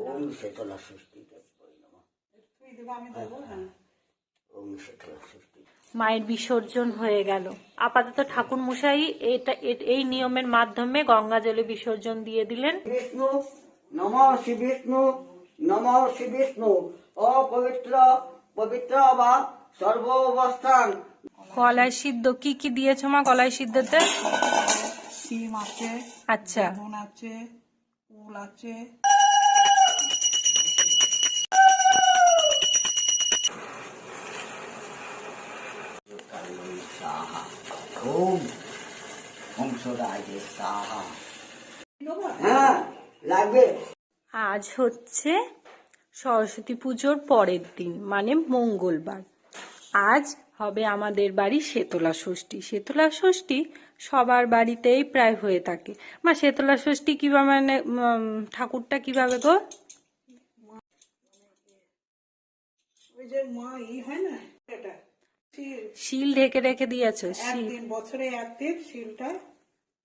ওম শীতলা হ্যাঁ শীতলা মায়ের বিসর্জন হয়ে গেল। আপাতত ঠাকুর মশাই এটা এই নিয়মের মাধ্যমে গঙ্গা জলে বিসর্জন দিয়ে দিলেন। বিষ্ণু নম শ্রী বিষ্ণু নম শ্রী বিষ্ণু অপবিত্র পবিত্র বা সর্বাবস্থান। কলাই সিদ্ধ কি কি দিয়েছ মা কলাই সিদ্ধতে? সিম আছে আচ্ছা। আছে কুল আছে। সাহা হ্যাঁ লাগবে। আজ হচ্ছে সরস্বতী পুজোর পরের দিন মানে মঙ্গলবার। আজ হবে আমাদের বাড়ি শেতলা ষষ্ঠী। শেতলা ষষ্ঠী সবার বাড়িতেই প্রায় হয়ে থাকে। মা শেতলা ষষ্ঠী কীভাবে মানে ঠাকুরটা কীভাবে গো? ওই যে মা ই হয় না এটা? শিল ঢেকে রেখে দিয়েছ একদিন বছরে একদিন শিলটা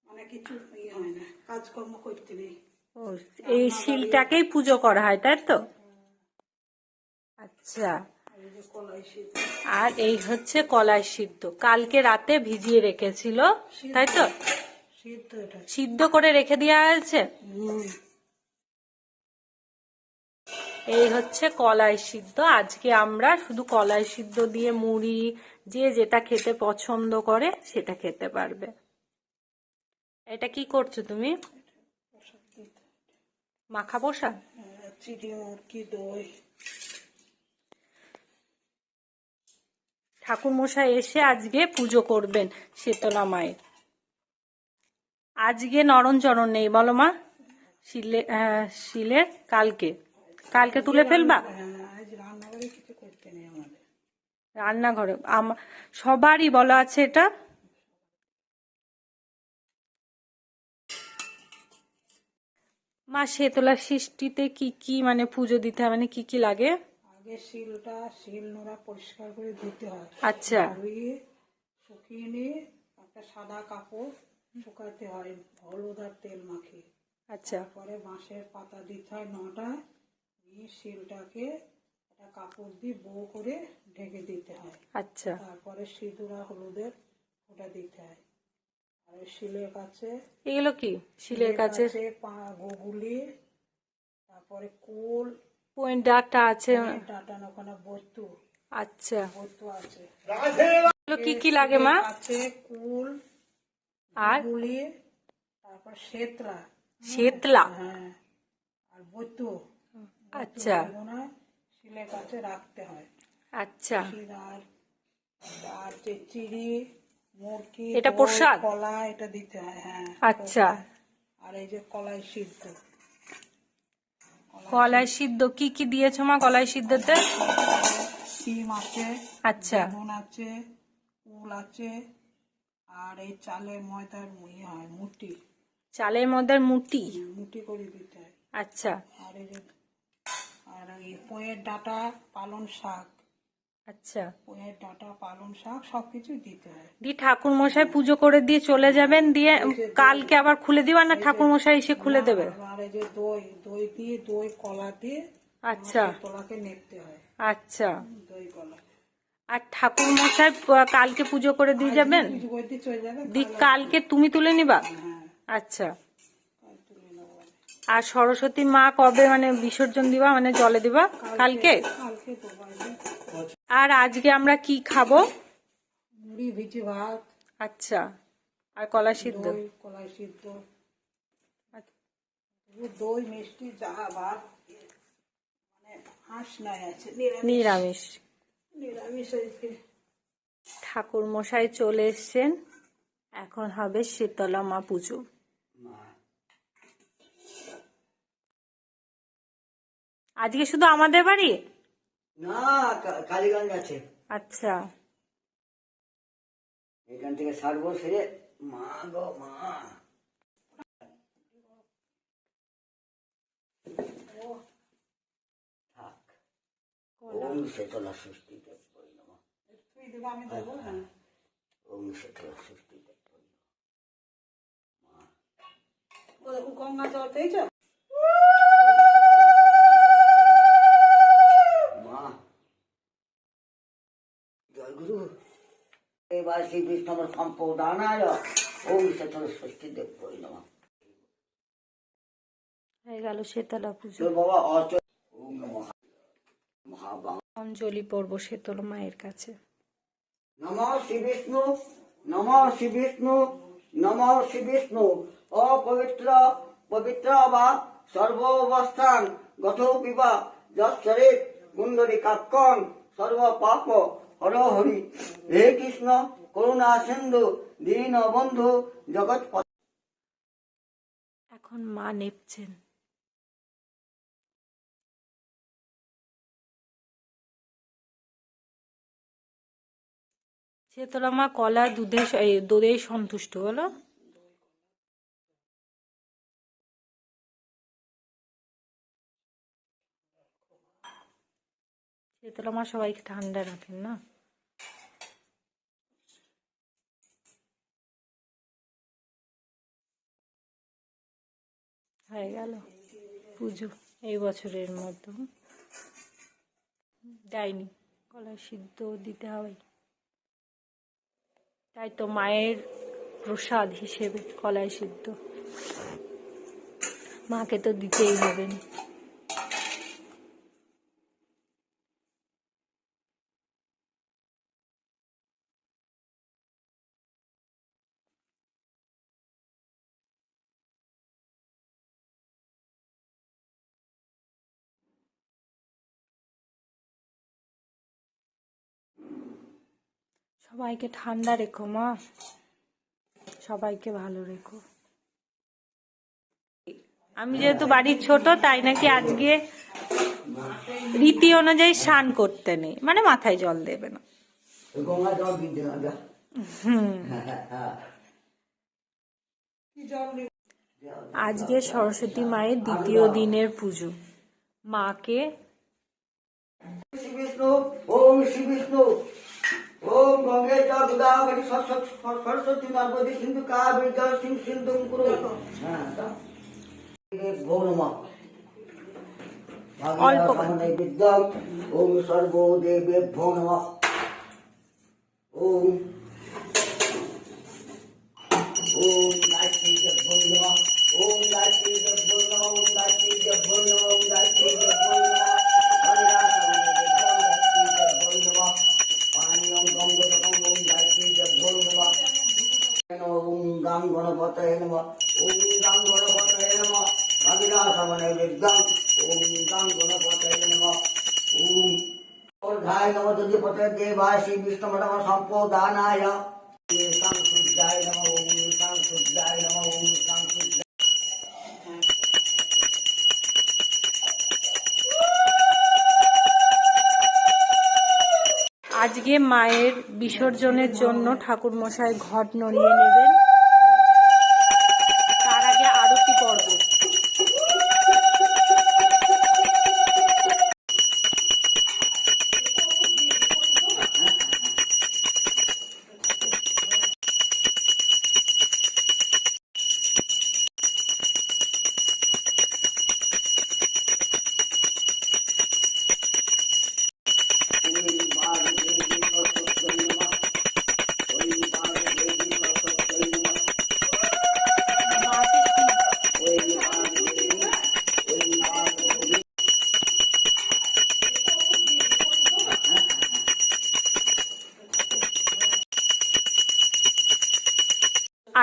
মানে কিছু ই হয় না কাজকর্ম করতে নেই। ও, এই শিলটাকেই পুজো করা হয় তাই তো? আচ্ছা। আর এই যে কলাই শিল। আর এই হচ্ছে কলাই সিদ্ধ। কালকে রাতে ভিজিয়ে রেখেছিল তাই তো? সিদ্ধ করে রেখে দেওয়া হয়েছে? এই হচ্ছে কলাই সিদ্ধ। আজকে আমরা শুধু কলাই সিদ্ধ দিয়ে মুড়ি যে যেটা খেতে পছন্দ করে সেটা খেতে পারবে। এটা কি করছ তুমি? মাখা বসা? দই। ঠাকুর মশাই এসে আজকে পুজো করবেন শীতলা মায়ের। আজকে নরণচরণ নেই বলো মা। শিলে শিলের কালকে। কালকে তুলে ফেলবা? হ্যাঁ আজ রান্নাবাড়ি কিছু করতে নেই রান্নাঘরে সবারই বলা আছে এটা? মা শীতলা সৃষ্টিতে কি কি মানে পুজো দিতে হয়? মানে কি কি লাগে? আগে শিলটা শিল নোড়া পরিষ্কার করে ধুতে হয়। আচ্ছা। ধুয়ে শুকিয়ে নিয়ে একটা সাদা কাপড় শুকাতে হয় হলুদ আর তেল মাখিয়ে। আচ্ছা। তারপরে বাঁশের পাতা দিতে হয় নটা নিয়ে শিলটাকে একটা কাপড় দিয়ে বউ করে ঢেকে দিতে হয়। আচ্ছা। তারপরে সিঁদুর আর হলুদের ওটা দিতে হয়। আর শিলের কাছে এগুলো কি? শিলের কাছে? গুগলি তারপরে কুল পয়েন্ট ডাকটা আছে। ডাটানো ওখানে বস্তু। আচ্ছা। বস্তু আছে। কি কি লাগে মা? আছে কুল আর? গুলি তারপর শ্বেতরা শীতলা হ্যাঁ আর বস্তু। আচ্ছা। শিলের কাছে রাখতে হয়। আচ্ছা। আর যে চিড়ি মুরগি এটা প্রসাদ? কলা এটা দিতে হয় হ্যাঁ আচ্ছা। আর এই যে কলাই সিদ্ধ। কলাই সিদ্ধ। কি কি দিয়েছ মা কলাই সিদ্ধতে? সিম আছে আচ্ছা। নুন আছে কুল আছে আর এই চালের ময়দার ইয়ে হয় মুটি। চালের মধ্যে মুটি? মুটি করে দিতে হয়। আচ্ছা। আর এই আর এই পোয়ের ডাটা পালন শাক। আচ্ছা। পোয়ের ডাটা পালন শাক সবকিছু দিতে হয়। দিয়ে ঠাকুর মশাই পুজো করে দিয়ে চলে যাবেন দিয়ে কালকে আবার খুলে দিবা না ঠাকুর মশাই এসে খুলে দেবে? আর এই যে দই দই দিয়ে দই কলা দিয়ে আচ্ছা। তোলাকে নেপতে হয়। আচ্ছা। দই কলা। আর ঠাকুর মশাই কালকে পুজো করে দিয়ে যাবেন? দি কালকে তুমি তুলে নিবা? হ্যাঁ। আচ্ছা। আর সরস্বতী মা কবে মানে বিসর্জন দিবা? মানে জলে দিবা? কালকে? আর আজকে আমরা কি খাব? মুড়ি ভিজে ভাত আচ্ছা। আর কলা সিদ্ধ? দই সিদ্ধ। দই মিষ্টি যা ভাত। মানে হাঁস নাই আছে নিরামিষ। নিরামিষ। নিরামিষ ঠাকুর মশাই চলে এসছেন। এখন হবে শীতলা মা পুজো। আজকে শুধু আমাদের বাড়ি? না কালীগঞ্জ আছে। আচ্ছা। এখান থেকে সারবো সেরে মা গো মা। থাক। ওম শীতলা ষষ্ঠী আমি হ্যাঁ ওম শীতলা ও গঙ্গা জল পেয়েছ? পরিণমা হয়ে গেল শীতলা পুজো। অঞ্জলি পড়ব শীতল মায়ের কাছে। নম শ্রী বিষ্ণু নম শ্রী বিষ্ণু নম শ্রী বিষ্ণু। অপবিত্র পবিত্র বা সর্বাবস্থান গত পিবা যশ্বরে কুণ্ডলী কাক্ষণ সর্ব পাপ হর হরি হে কৃষ্ণ করুণা সিন্ধু, দীন বন্ধু, জগৎ এখন মা নেপছেন শীতলা মা কলা দুধে এই দুধে সন্তুষ্ট, বলো। শীতলা মা সবাইকে ঠান্ডা রাখেন, না? হয়ে গেল। পুজো এই বছরের মতো। দেয়নি কলা সিদ্ধ দিতে হবে। তাই তো মায়ের প্রসাদ হিসেবে কলাই সিদ্ধ। মাকে তো দিতেই হবে সবাইকে ঠান্ডা রেখো মা। সবাইকে ভালো রেখো। আমি যেহেতু বাড়ির ছোট তাই নাকি আজকে রীতি অনুযায়ী স্নান করতে নেই। মানে মাথায় জল দেবে না? আজকে সরস্বতী মায়ের দ্বিতীয় দিনের পুজো। মাকে শ্রী বিষ্ণু ওম শ্রী বিষ্ণু। ওম গঙ্গে চ গোদাবরী সরস্বতী নর্মদী সিন্ধু কাবেরী জল সিং সিন্ধু কুরু। হ্যাঁ। দাও। ভো নমঃ অল্প। করে। ভাগবত বিদ্যম। ওম সর্বদেবেভ্যো নমঃ ওম। ওম গায়ত্রী দেভ্যো নমঃ ওম গায়ত্রী দেভ্যো নমঃ ওম গায়ত্রী দেভ্যো নমঃ ওম গায়ত্রী দেভ্যো গাং গণপতয়ে নমঃ ওম গাং গণপতয়ে নমঃ হরিরাসনে দেভ্যো ওম গাং গণপতয়ে নমঃ ওম। নমদধিপতে দেবায় শ্রী বিষ্ণুমঠম সম্পদানায়। সাং সূর্যায় নমঃ ওম সাং সূর্যায় নমঃ ওম সাং সূর্যায় আজকে মায়ের বিসর্জনের জন্য ঠাকুর মশাই ঘট নড়িয়ে নেবেন।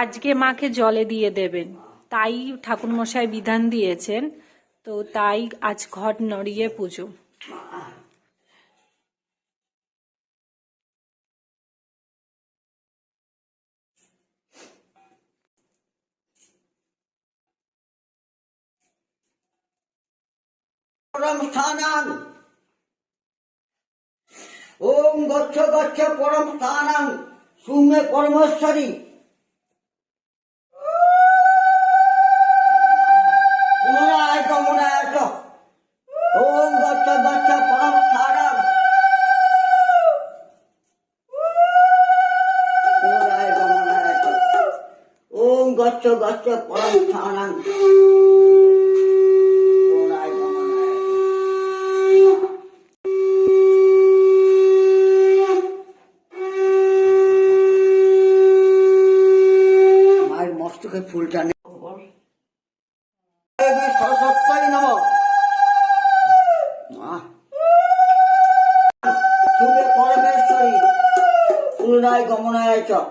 আজকে মাকে জলে দিয়ে দেবেন। তাই ঠাকুরমশাই বিধান দিয়েছেন। তো তাই আজ ঘট নড়িয়ে পুজো। পরম স্থানাং। ওম গচ্ছ গচ্ছ পরম স্থানাং। সুমে পরমেশ্বরী। গচ্ছ গচ্ছ পরম স্থানাং মায়ের মস্তকে ফুলটা নেব। সরস্বতী নম তুমি পরমেশ্বরী পুনরায় গমনায় চক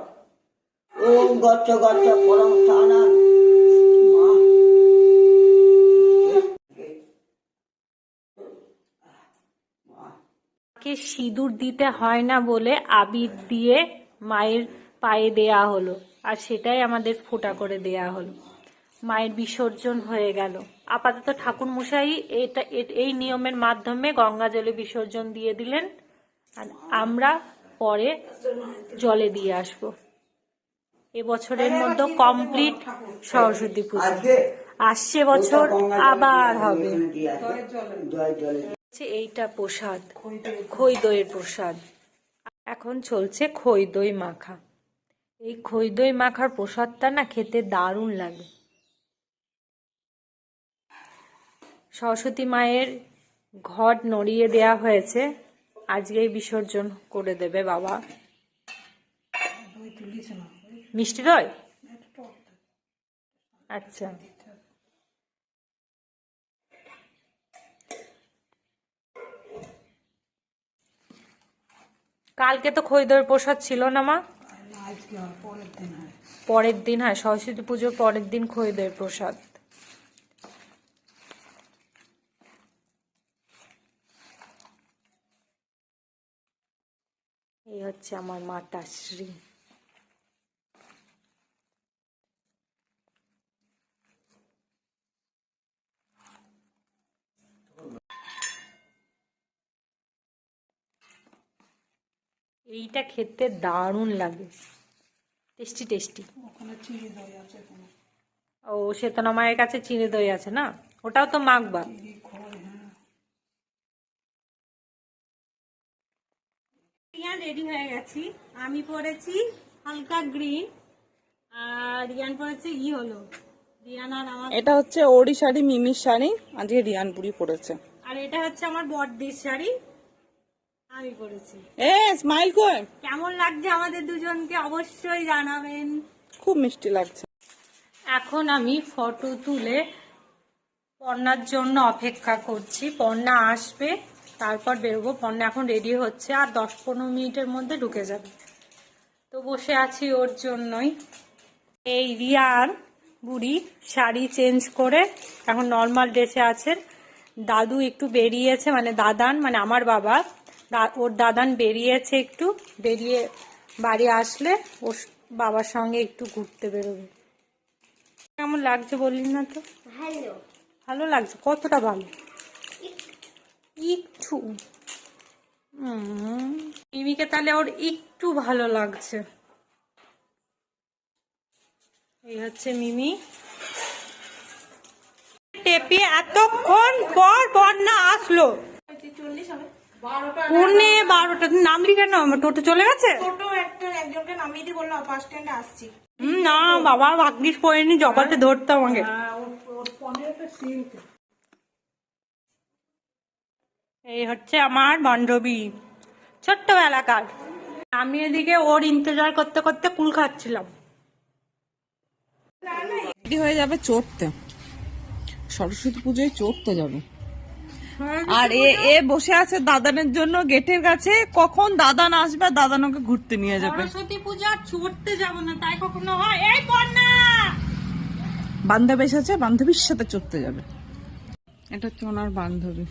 গচ্ছ গচ্ছ পরম স্থানান মাকে সিঁদুর দিতে হয় না বলে আবির দিয়ে মায়ের পায়ে দেয়া হলো, আর সেটাই আমাদের ফোটা করে দেয়া হলো। মায়ের বিসর্জন হয়ে গেল। আপাতত ঠাকুর মশাই এটা এই নিয়মের মাধ্যমে গঙ্গা জলে বিসর্জন দিয়ে দিলেন, আর আমরা পরে জলে দিয়ে আসব। এবছরের মধ্যে কমপ্লিট সরস্বতী পুজো। আসছে বছর আবার হবে। এইটা প্রসাদ খই দইয়ের প্রসাদ। এখন চলছে খই দই মাখা। এই খই দই মাখার প্রসাদটা না খেতে দারুণ লাগে। সরস্বতী মায়ের ঘট নড়িয়ে দেয়া হয়েছে। আজকেই বিসর্জন করে দেবে বাবা। দই না মিষ্টি দই। আচ্ছা। কালকে তো খই প্রসাদ ছিল না, মা? পরের দিন হয়, সরস্বতী পুজোর পরের দিন খই দইয়ের প্রসাদ। এই হচ্ছে আমার মাতাশ্রী। এইটা খেতে দারুণ লাগে। Tasty tasty. ওখানে চিনি দই আছে ও শ্বেতনা মায়ের কাছে চিনি দই আছে না? ওটাও তো মাখবা। হ্যাঁ। রিয়ান রেডি হয়ে গেছি। আমি পরেছি হালকা গ্রিন আর রিয়ান পরেছে ই হলো। রিয়ান আর আমার এটা হচ্ছে ওড়ি শাড়ি মিমির শাড়ি। আজকে রিয়ানপুরি পরেছে আর এটা হচ্ছে আমার বড়দির শাড়ি। আমি এ স্মাইল কই কেমন লাগছে আমাদের দুজনকে অবশ্যই জানাবেন। খুব মিষ্টি লাগছে। এখন আমি ফটো তুলে পর্ণার জন্য অপেক্ষা করছি। পর্ণা আসবে তারপর বেরোবো। পর্ণা এখন রেডি হচ্ছে আর দশ পনেরো মিনিটের মধ্যে ঢুকে যাবে। তো বসে আছি ওর জন্যই। এই রিয়ান বুড়ি শাড়ি চেঞ্জ করে এখন নর্মাল ড্রেসে আছেন। দাদু একটু বেরিয়েছে মানে দাদান মানে আমার বাবা। ওর দাদান বেরিয়েছে একটু বেরিয়ে বাড়ি আসলে ওর বাবার সঙ্গে একটু ঘুরতে বেরোবে। কেমন লাগছে বললি না তো? ভালো। ভালো লাগছে? কতটা ভালো? একটু। মিমিকে তাহলে ওর একটু ভালো লাগছে। এই হচ্ছে মিমি। টেপে এতক্ষণ পর বন্যা আসলো। পৌনে বারোটা। নামলি কেন? আমার টোটো চলে গেছে? ছোট একটা একজনকে নামিয়ে দিয়ে বলল বাস স্ট্যান্ডে আসছি। না বাবা ভাগ্যিস পড়েনি জবাতে ধরতো আমাকে। হ্যাঁ এই হচ্ছে আমার বান্ধবী ছোট্টবেলাকার। আমি এদিকে ওর ইন্তজার করতে করতে কুল খাচ্ছিলাম। রেডি হয়ে যাবে চড়তে। সরস্বতী পুজোয় চড়তে যাবে। আর এ এ বসে আছে দাদানের জন্য গেটের কাছে। কখন দাদান আসবে আর দাদান ওকে ঘুরতে নিয়ে যাবে? সরস্বতী পূজা চড়তে যাব না তাই কখনো হয়? এই বন্যা বান্ধবী এসেছে বান্ধবীর সাথে চড়তে যাবে। এটা হচ্ছে ওনার বান্ধবী।